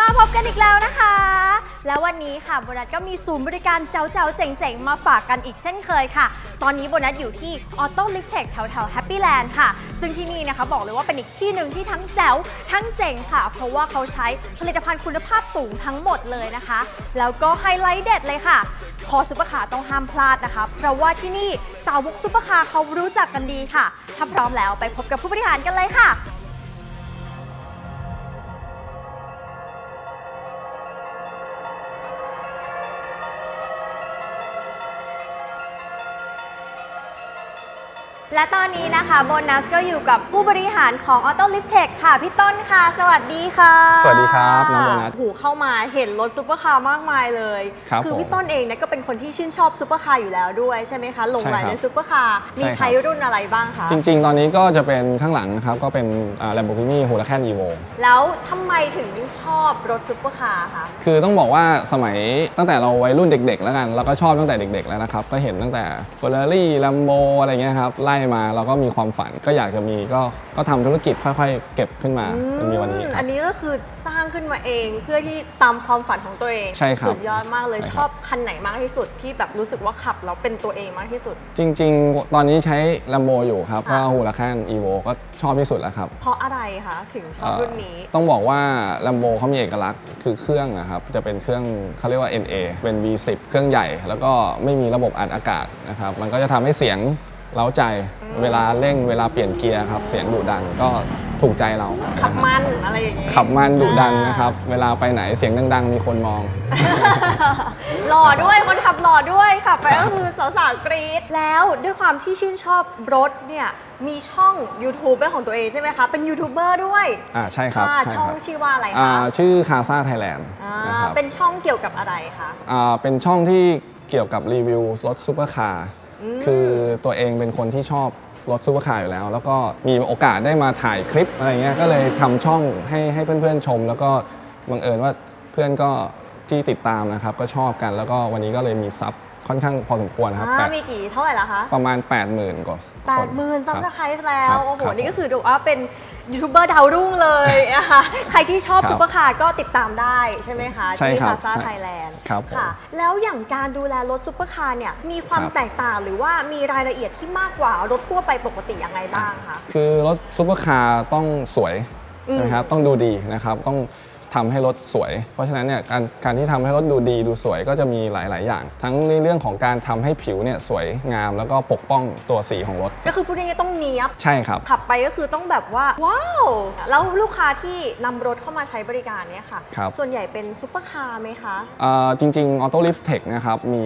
มาพบกันอีกแล้วนะคะ แล้ววันนี้ค่ะโบนัสก็มีศูนย์บริการเจ้าๆเจ๋งๆ มาฝากกันอีกเช่นเคยค่ะ ตอนนี้โบนัสอยู่ที่ออโต้ลิฟเทคแถวๆแฮปปี้แลนด์ค่ะ ซึ่งที่นี่นะคะบอกเลยว่าเป็นอีกที่หนึ่งที่ทั้งแจ๋วทั้งเจ๋งค่ะ เพราะว่าเขาใช้ผลิตภัณฑ์คุณภาพสูงทั้งหมดเลยนะคะ แล้วก็ไฮไลท์เด็ดเลยค่ะ คอซุปเปอร์คาร์ต้องห้ามพลาดนะคะ เพราะว่าที่นี่สาวกซุปเปอร์คาร์เขารู้จักกันดีค่ะถ้าพร้อมแล้วไปพบกับผู้บริหารกันเลยค่ะ และตอนนี้นะคะโบนัสก็อยู่กับผู้บริหารของ Auto Lift Tech ค่ะพี่ต้นค่ะ สวัสดีค่ะสวัสดีครับน้องโบนัสโหูเข้ามาเห็นรถซุปเปอร์คาร์มากมายเลยครับอผมพี่ต้นเองเนี่ยก็เป็นคนที่ชื่นชอบซุปเปอร์คาร์อยู่แล้วด้วยใช่ไหมคะหลงไหลใช่ครับในซุปเปอร์คาร์มีใช่ครับ ใช้รุ่นอะไรบ้างคะจริง ๆ ตอนนี้ก็จะเป็นข้างหลังนะครับ ก็เป็นอ่า Lamborghini Huracan Evo แล้วทำไมถึงชอบรถซุปเปอร์คาร์คะ คือต้องบอกว่าสมัยตั้งแต่เราวัยรุ่นเด็ก ๆ แล้วกัน เราก็ชอบตั้งแต่เด็ก ๆ แล้วนะครับ ก็เห็นตั้งแต่ Ferrari Lambo อะไรเงี้ยครับ ไล่มาเราก็มีความฝันก็อยากจะมีก็ก็ทำธุรกิจค่อยๆ เก็บขึ้นมาจนมีวันนี้คอัรับ นนี้ก็คือสร้างขึ้นมาเองเพื่อที่ตามความฝันของตัวเองใช่ครับสุดยอดมากเลยใช่ชครับ อบคันไหนมากที่สุดที่แบบรู้สึกว่าขับแล้วเป็นตัวเองมากที่สุด จริง ๆ ตอนนี้ใช้ Lambo อยู่ครับก็ค่ะ Huracan Evo ก็ชอบที่สุดแล้วครับ เพราะอะไรคะถึงชอบรุ่นนี้ เอ่อต้องบอกว่า Lambo เขามีเอกลักษณ์คือเครื่องนะครับ จะเป็นเครื่องเขาเรียกว่า NA เป็น V10 เครื่องใหญ่ แล้วก็ไม่มีระบบอัดอากาศนะครับ มันก็จะทำให้เสียง เล้าใจเวลาเร่งเวลาเปลี่ยนเกียร์ครับ เสียงดุดันก็ถูกใจเราขับมันอะไรอย่างงี้ขับมันดุดันนะครับ เวลาไปไหนเสียงดังๆ มีคนมอง หล่อด้วยคนขับหล่อด้วยขับไปก็คือสาวๆกรี๊ดแล้วด้วยความที่ชื่นชอบรถเนี่ยมีช่อง YouTube เป็นของตัวเองใช่ไหมคะเป็นยูทูบเบอร์ด้วยอ่าใช่ครับค่ะใช่ช่องครับชื่อว่าอะไรอ่าคะชื่อคาซาไทยแลนด์อ่านะครับเป็นช่องเกี่ยวกับอะไรคะอ่าเป็นช่องที่เกี่ยวกับรีวิวรถซูเปอร์คาร์อืม คือตัวเองเป็นคนที่ชอบรถซูเปอร์คาร์อยู่แล้ว แล้วก็มีโอกาสได้มาถ่ายคลิปอะไรเงี้ยก็เลยทำช่องให้ให้เพื่อนๆชม แล้วก็บังเอิญว่าเพื่อนก็ที่ติดตามนะครับก็ชอบกัน แล้วก็วันนี้ก็เลยมีซับ ค่อนข้างพอสมควรครับอ่าแปดมีกี่เท่าไหร่ละคะ ประมาณ 80,000กว่าแปคดหมื่นซับสครับไครต์แล้วครับโอ้โห ครับนี่ก็คือดูว่าเป็นยูทูบเบอร์ดาวรุ่งเลยนะคะใครที่ชอบครับซุปเปอร์คาร์ก็ติดตามได้ใช่ไหมคะ ใช่ที่ครัคาบซาใช่ไทยแลนด์ครับผมค่ะแล้วอย่างการดูแลรถซุปเปอร์คาร์เนี่ย มีความครับ แตกต่างหรือว่ามีรายละเอียดที่มากกว่ารถทั่วไปปกติยังไงบ้างคะ คือรถซูเปอร์คาร์ต้องสวยอืมนะครับต้องดูดีนะครับต้อง ทำให้รถสวย เพราะฉะนั้นเนี่ยการการที่ทำให้รถดูดีดูสวยก็จะมีหลาย ๆ อย่าง ทั้งในเรื่องของการทำให้ผิวเนี่ยสวยงาม แล้วก็ปกป้องตัวสีของรถ ก็คือพูดง่ายๆต้องเนี้ยบใช่ครับขับไปก็คือต้องแบบว่าว้าวแล้วลูกค้าที่นำรถเข้ามาใช้บริการเนี่ยค่ะครับส่วนใหญ่เป็นซุปเปอร์คาร์ไหมคะเอ่อจริง ๆ Auto Lift Tech นะครับมี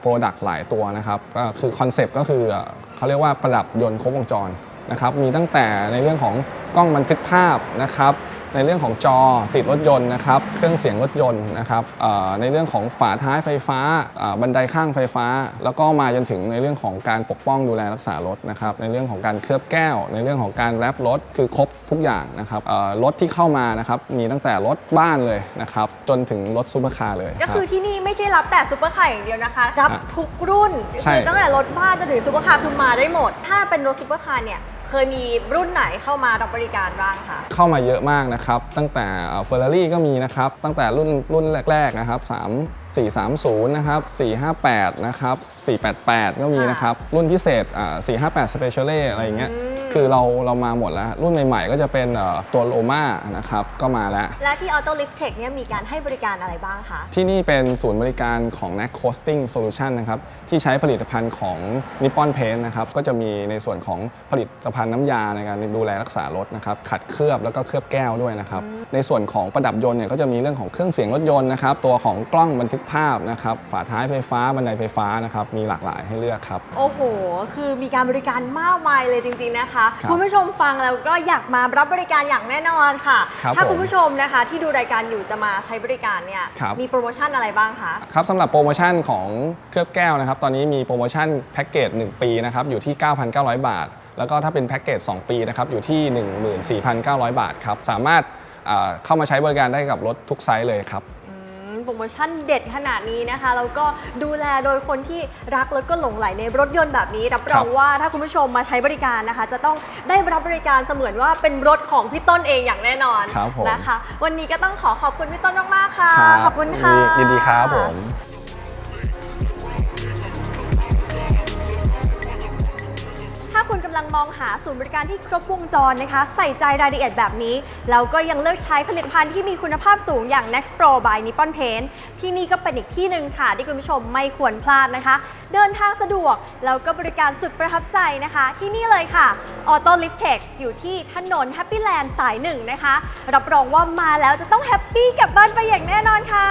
โปรดักต์หลายตัวนะครับก็คือคอนเซปต์ก็คือเอ่อเขาเรียกว่าประดับยนต์ครบวงจรนะครับมีตั้งแต่ในเรื่องของกล้องบันทึกภาพนะครับ ในเรื่องของจอติดรถยนต์นะครับ เครื่องเสียงรถยนต์นะครับเอ่อในเรื่องของฝาท้ายไฟฟ้าเอ่อบันไดข้างไฟฟ้า แล้วก็มาจนถึงในเรื่องของการปกป้องดูแลรักษารถนะครับ ในเรื่องของการเคลือบแก้ว ในเรื่องของการแรปรถคือครบทุกอย่างนะครับเอ่อรถที่เข้ามานะครับมีตั้งแต่รถบ้านเลยนะครับจนถึงรถซูเปอร์คาร์เลย ก็รับคือที่นี่ไม่ใช่รับแต่ซุปเปอร์คาร์อย่างเดียวนะคะรับอะทุกรุ่นใช่คือตั้งแต่รถบ้านจนถึงซุปเปอร์คาร์คือมาได้หมด ถ้าเป็นรถซุปเปอร์คาร์เนี่ย เคยมีรุ่นไหนเข้ามารับบริการบ้างคะเข้ามาเยอะมากนะครับ ตั้งแต่เฟอร์รารี่ก็มีนะครับ ตั้งแต่รุ่นรุ่นแรก ๆ นะครับ3 430 นะครับ 458 นะครับ 488 ก็มีนะครับ รุ่นพิเศษอ่า458 Special อะไรอย่างเงี้ยอืมคือเราเรามาหมดแล้ว รุ่นใหม่ๆ ก็จะเป็นเอ่อตัวโลมานะครับ ก็มาแล้ว และที่ Auto Lift Tech เนี่ยมีการให้บริการอะไรบ้างคะ ที่นี่เป็นศูนย์บริการของ NAC Coasting Solution นะครับ ที่ใช้ผลิตภัณฑ์ของ Nippon Paint นะครับ ก็จะมีในส่วนของผลิตภัณฑ์น้ำยาในการดูแลรักษารถนะครับ ขัดเคลือบแล้วก็เคลือบแก้วด้วยนะครับ ในส่วนของประดับยนต์เนี่ยก็จะมีเรื่องของเครื่องเสียงรถยนต์นะครับ ตัวของกล้องบันทึกภาพนะครับ ฝาท้ายไฟฟ้า บันไดไฟฟ้านะครับ มีหลากหลายให้เลือกครับ โอ้โห คือมีการบริการมากมายเลยจริงๆนะคะ ครับคุณผู้ชมฟังแล้วก็อยากมารับบริการอย่างแน่นอนค่ะ ครับถ้าผมคุณผู้ชมนะคะที่ดูรายการอยู่จะมาใช้บริการเนี่ย ครับ มีโปรโมชั่นอะไรบ้างคะ ครับสำหรับโปรโมชั่นของเคลือบแก้วนะครับ ตอนนี้มีโปรโมชั่นแพ็กเกจ 1 ปีนะครับ อยู่ที่ 9,900 บาท แล้วก็ถ้าเป็นแพ็กเกจ 2 ปีนะครับ อยู่ที่ 14,900 บาทครับ สามารถอ่าเข้ามาใช้บริการได้กับรถทุกไซส์เลยครับอืม โปรโมโมชั่นเด็ดขนาดนี้นะคะแล้วก็ดูแลโดยคนที่รักแล้วก็หลงไหลในรถยนต์แบบนี้ รับรองครับว่าถ้าคุณผู้ชมมาใช้บริการนะคะ จะต้องได้รับบริการเสมือนว่าเป็นรถของพี่ต้นเองอย่างแน่นอนครับผมนะคะ วันนี้ก็ต้องขอขอบคุณพี่ต้นมากๆค่ะรับขอบคุณค่ะยินดีครับผม ลังมองหาศูนย์บริการที่ครบวงจรนะคะ ใส่ใจรายละเอียดแบบนี้ แล้วก็ยังเลือกใช้ผลิตภัณฑ์ที่มีคุณภาพสูงอย่าง Next Pro by Nippon Paint ที่นี่ก็เป็นอีกที่หนึ่งค่ะ ที่คุณผู้ชมไม่ควรพลาดนะคะ เดินทางสะดวก แล้วก็บริการสุดประทับใจนะคะ ที่นี่เลยค่ะ Auto Lift Tech อยู่ที่ถนน Happy Land สายหนึ่งนะคะ รับรองว่ามาแล้วจะต้องแฮปปี้กลับบ้านไปอย่างแน่นอนค่ะ